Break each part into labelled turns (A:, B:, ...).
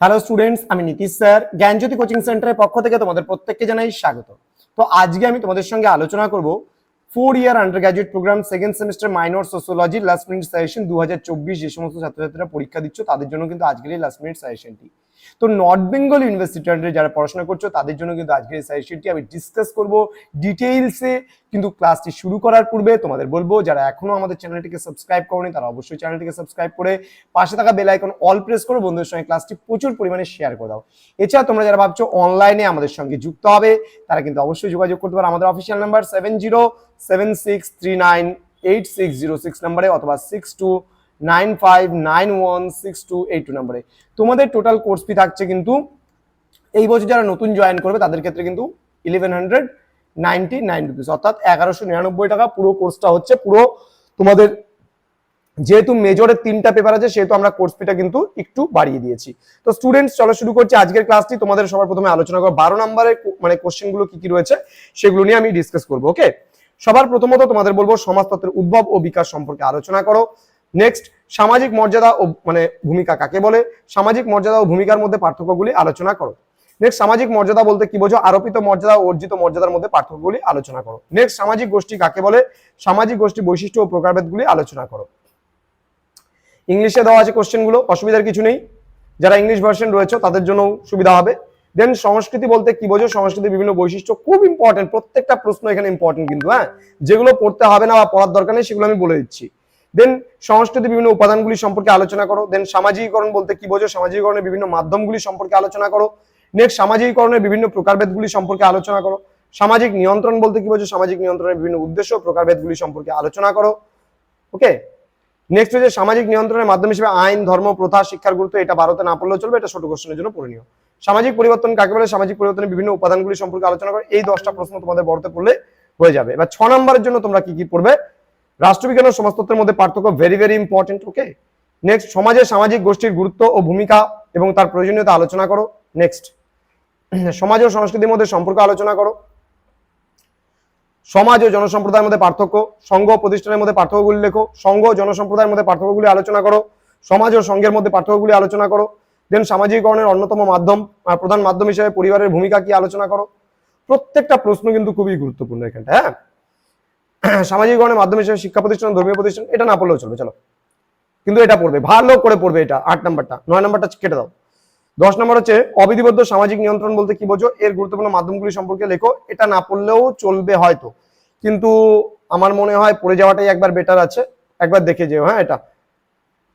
A: Hello students আমি Nitish sir. জ্ঞানজ্যোতি coaching সেন্টারের পক্ষ থেকে তোমাদের প্রত্যেককে জানাই স্বাগত। তো আজকে আমি তোমাদের সঙ্গে আলোচনা করব four year under graduate program second semester minor sociology last minute suggestion দু হাজার চব্বিশ যে সমস্ত ছাত্রছাত্রীরা পরীক্ষা দিচ্ছ, তাদের জন্য কিন্তু আজকের এই লাস্ট মিনিট সাজেশনটি তো নর্থ বেঙ্গল ইউনিভার্সিটি যারা পড়াশোনা করছ, তাদের জন্য কিন্তু আজকের সাজেশনটি আমি ডিসকাস করব ডিটেইলসে কিন্তু ক্লাসটি শুরু করার পূর্বে তোমাদের বলব, যারা এখনও আমাদের চ্যানেলটিকে সাবস্ক্রাইব করনি, তারা অবশ্যই চ্যানেলটিকে সাবস্ক্রাইব করে পাশে থাকা বেল আইকন অল প্রেস করে বন্ধুদের সঙ্গে ক্লাসটি প্রচুর পরিমাণে শেয়ার করে দাও। এছাড়া তোমরা যারা ভাবছ অনলাইনে আমাদের সঙ্গে যুক্ত হবে, তারা কিন্তু অবশ্যই যোগাযোগ করতে পারো আমাদের official number seven zero seven six three nine eight six zero six নাম্বারে অথবা six two nine five nine one six two eight two নাম্বারে। তোমাদের টোটাল কোর্স ফি থাকছে কিন্তু এই বছর যারা নতুন জয়েন করবে, তাদের ক্ষেত্রে কিন্তু eleven hundred ninety nine rupees অর্থাৎ এগারোশো নিরানব্বই টাকা পুরো কোর্সটা হচ্ছে পুরো তোমাদের যেহেতু মেজরের তিনটা পেপার আছে, সেহেতু আমরা কোর্স ফিটা কিন্তু একটু বাড়িয়ে দিয়েছি। তো স্টুডেন্টস চলো শুরু করছি আজকের ক্লাসটি তোমাদের সবার প্রথমে আলোচনা করব, বারো নম্বরের মানে কোশ্চেনগুলো কি কি রয়েছে, সেগুলো নিয়ে আমি ডিসকাস করব ওকে সবার প্রথমত তোমাদের বলব সমাজতত্ত্বের উদ্ভব ও বিকাশ সম্পর্কে আলোচনা করো। নেক্সট সামাজিক মর্যাদা ও মানে ভূমিকা কাকে বলে? সামাজিক মর্যাদা ও ভূমিকার মধ্যে পার্থক্যগুলি আলোচনা করো। নেক্সট সামাজিক মর্যাদা বলতে কি বোঝো? আরোপিত মর্যাদা ও অর্জিত মর্যাদার মধ্যে পার্থক্যগুলি আলোচনা করো। নেক্সট সামাজিক গোষ্ঠী কাকে বলে? সামাজিক গোষ্ঠী বৈশিষ্ট্য ও প্রকারভেদগুলি আলোচনা করো। ইংলিশে দেওয়া আছে কোশ্চেনগুলো, অসুবিধার কিছু নেই। যারা ইংলিশ ভার্সন রয়েছে, তাদের জন্য সুবিধা হবে। দেন সংস্কৃতি বলতে কি বোঝো? সংস্কৃতির বিভিন্ন বৈশিষ্ট্য খুব ইম্পর্টেন্ট প্রত্যেকটা প্রশ্ন এখানে ইম্পর্টেন্ট কিন্তু হ্যাঁ? যেগুলো পড়তে হবে না বা পড়ার দরকার নেই, সেগুলো আমি বলে দিচ্ছি। দেন সংস্কৃতির বিভিন্ন উপাদানগুলি সম্পর্কে আলোচনা করো। দেন সামাজিকীকরণ বলতে কি বোঝো? সামাজিকীকরণের বিভিন্ন মাধ্যমগুলি সম্পর্কে আলোচনা করো। নেক্সট সামাজিকীকরণের বিভিন্ন প্রকারভেদগুলি সম্পর্কে আলোচনা করো। সামাজিক নিয়ন্ত্রণ বলতে কি বোঝো? সামাজিক নিয়ন্ত্রণের বিভিন্ন উদ্দেশ্য প্রকারভেদগুলি সম্পর্কে আলোচনা করো। ওকে নেক্সট হচ্ছে সামাজিক নিয়ন্ত্রণের মাধ্যম হিসেবে আইন, ধর্ম, প্রথা, শিক্ষার গুরুত্ব, এটা ভারতে না পড়লেও চলবে, এটা ছোট কোশ্চেনের জন্য পড়ে নিও। সামাজিক পরিবর্তন কাকে বলে? সামাজিক পরিবর্তনের বিভিন্ন উপাদানগুলি সম্পর্কে আলোচনা করে। এই দশটা প্রশ্ন তোমাদের বড়তে পড়লে হয়ে যাবে। এবার ছ নম্বরের জন্য তোমরা কি কি পড়বে? রাষ্ট্রবিজ্ঞান ও সমাজতত্ত্বের মধ্যে পার্থক্য very very important okay next সমাজে সামাজিক গোষ্ঠীর গুরুত্ব ও ভূমিকা এবং তার প্রয়োজনীয়তা আলোচনা করো। নেক্সট সমাজ ও সংস্কৃতির মধ্যে সম্পর্ক আলোচনা করো। সমাজ ও জনসম্প্রদায়ের মধ্যে পার্থক্য সংঘ প্রতিষ্ঠানের মধ্যে পার্থক্যগুলি লেখো। সংঘ জনসম্প্রদায়ের মধ্যে পার্থক্যগুলি আলোচনা করো। সমাজ ও সংঘের মধ্যে পার্থক্যগুলি আলোচনা করো। দেন সামাজিকরণের অন্যতম মাধ্যম প্রধান মাধ্যম হিসেবে পরিবারের ভূমিকা কি আলোচনা করো। প্রত্যেকটা প্রশ্ন কিন্তু খুবই গুরুত্বপূর্ণ এখানটা হ্যাঁ? সামাজিকরণের মাধ্যম হিসেবে শিক্ষা প্রতিষ্ঠান, ধর্মীয় প্রতিষ্ঠান, এটা না পড়লেও চলবে, চলো। কিন্তু এটা পড়বে, ভালো করে পড়বে এটা, আট নাম্বারটা, নয় নাম্বারটা কেটে দাও। দশ নম্বর হচ্ছে অবিধিবদ্ধ সামাজিক নিয়ন্ত্রণ বলতে কি বোঝো? এর গুরুত্বপূর্ণ মাধ্যমগুলি সম্পর্কে লেখো, এটা না পড়লেও চলবে হয়তো। কিন্তু আমার মনে হয় পড়ে যাওয়াটাই একবার বেটার আছে, একবার দেখে যেও হ্যাঁ এটা।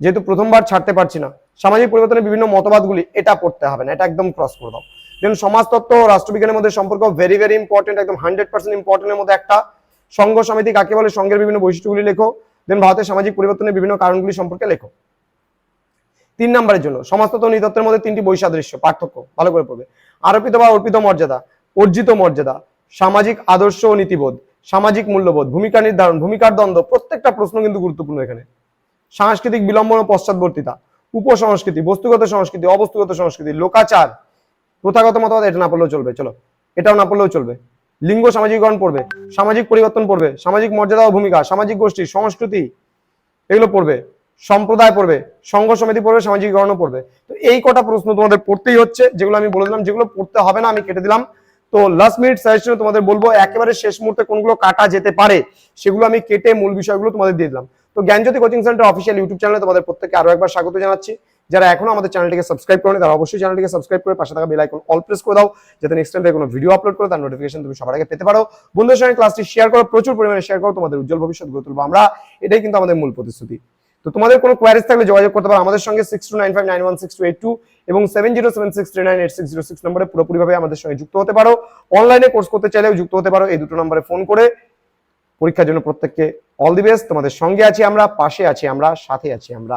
A: যেহেতু প্রথমবার ছাড়তে পারছি না, সামাজিক পরিবর্তনের বিভিন্ন মতবাদগুলি এটা পড়তে হবে না, এটা একদম ক্রস করে দাও। দেন সমাজতত্ত্ব রাষ্ট্রবিজ্ঞানের মধ্যে সম্পর্ক ভেরি ভেরি ইম্পর্টেন্ট একদম হান্ড্রেড পার্সেন্ট ইম্পর্টেন্টের মধ্যে একটা। সংঘ সমিতি কাকে বলে, সংঘের বিভিন্ন বৈশিষ্ট্যগুলি লেখো দেন ভারতের সামাজিক পরিবর্তনের বিভিন্ন কারণগুলি সম্পর্কে লেখো। তিন নম্বরের জন্য সমাজতত্ত্ব নৃতত্ত্বের মধ্যে তিনটি বৈসাদৃশ্য, পার্থক্য, ভালো করে পড়বে। আরোপিত বা অর্পিত মর্যাদা, অর্জিত মর্যাদা, সামাজিক আদর্শ ও নীতিবোধ, সামাজিক মূল্যবোধ, ভূমিকা নির্ধারণ, ভূমিকার দ্বন্দ্ব, প্রত্যেকটা প্রশ্ন কিন্তু গুরুত্বপূর্ণ এখানে। সাংস্কৃতিক বিলম্বন ও পশ্চাৎবর্তিতা, উপসংস্কৃতি, বস্তুগত সংস্কৃতি, অবস্তুগত সংস্কৃতি, লোকাচার, প্রথাগত মতবাদ এটা না পড়লেও চলবে, চলো, এটাও না পড়লেও চলবে। লিঙ্গ সামাজিকরণ পড়বে, সামাজিক পরিবর্তন পড়বে, সামাজিক মর্যাদা ও ভূমিকা, সামাজিক গোষ্ঠী, সংস্কৃতি, এগুলো পড়বে, সম্প্রদায় পড়বে, সংঘ সমিতি পড়বে, সামাজিকীকরণও পড়বে। তো এই কটা প্রশ্ন তোমাদের পড়তেই হচ্ছে, যেগুলো আমি বলে দিলাম, যেগুলো পড়তে হবে না, আমি কেটে দিলাম। তো লাস্ট মিনিট সাজেশনে তোমাদের বলব, একেবারে শেষ মুহূর্তে কোনগুলো কাটা যেতে পারে, সেগুলো আমি কেটে মূল বিষয়গুলো তোমাদের দিয়ে দিলাম। তো Gyanjyoti coaching centre official YouTube চ্যানেলে তোমাদের প্রত্যেককে আরও একবার স্বাগত জানাচ্ছি। যারা এখনও আমাদের চ্যানেলটিকে সাবস্ক্রাইব করেনি, তারা অবশ্যই চ্যানেলটিকে সাবস্ক্রাইব করে পাশে থাকা বেল আইকন অল প্রেস করে দাও, যাতে নেক্সট টাইম কোনো ভিডিও আপলোড করে, তার নোটিফিকেশন তুমি সবার আগে পেতে পারো। বন্ধুদের সঙ্গে ক্লাসটি শেয়ার করো, প্রচুর পরিমাণে শেয়ার করো, তোমাদের উজ্জ্বল ভবিষ্যৎ গড়ে তুলবো আমরা। এটাই কিন্তু আমাদের মূল প্রতিশ্রুতি। তো তোমাদের কোনো কোয়ারিজ থাকলে যোগাযোগ করতে পারো আমাদের সঙ্গে six two nine five nine one six two eight two এবং seven zero seven six three nine eight six zero six নম্বরে পুরোপুরিভাবে আমাদের সঙ্গে যুক্ত হতে পারো। অনলাইনে কোর্স করতে চাইলেও যুক্ত হতে পারো এই দুটো নম্বরে ফোন করে। পরীক্ষার জন্য প্রত্যেককে অল দি বেস্ট তোমাদের সঙ্গে আছি আমরা, পাশে আছি আমরা, সাথে আছি আমরা।